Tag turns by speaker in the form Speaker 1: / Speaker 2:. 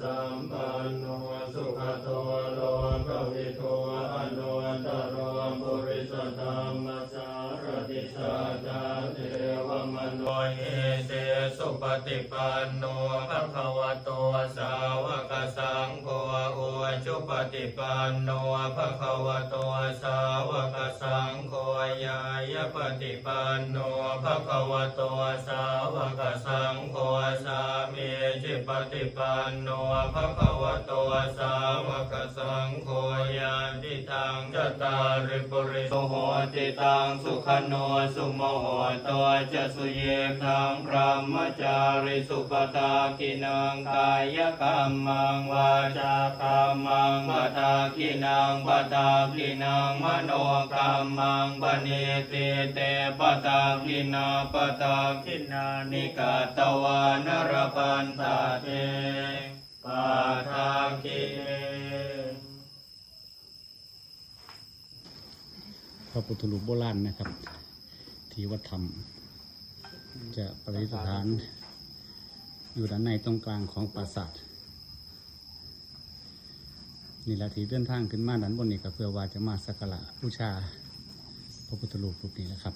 Speaker 1: สัมปันโนสุขตัวโลกวิโตอนุตโรปุริสัธรรมสารติสัจาเทวมโนเอเสสุปฏิปันโนภะคะวะโตสาวกสังโฆอุจุปฏิปันโนภะคะวะโตสาวก ฏิปันโนภะคะวะโตสาวกสังโฆสามีจิปฏิปันโนภะคะวะโตสาวกสังโฆยาติตังจตาริปุริโสโหติตังสุขโนสุโมโหตัวจะสุเยทังพระมจาริสุปตากินังกายกรรมังวาจากรรมังปตากินังปตากินังมโนกรรมังปณิติเตปตากินาปตากินานิกาตวานรปันตาเตปาทากิเน
Speaker 2: พระพุทธรูปโบราณนะครับ ที่วัดธรรม จะประดิษฐาน อยู่ด้านในตรงกลางของปราสาทนี่ละที่เดินทางขึ้นมาด้านบนนี่ก็เพื่อว่าจะมาสักการะบูชา พระพุทธรูปรูปนี้นะครับ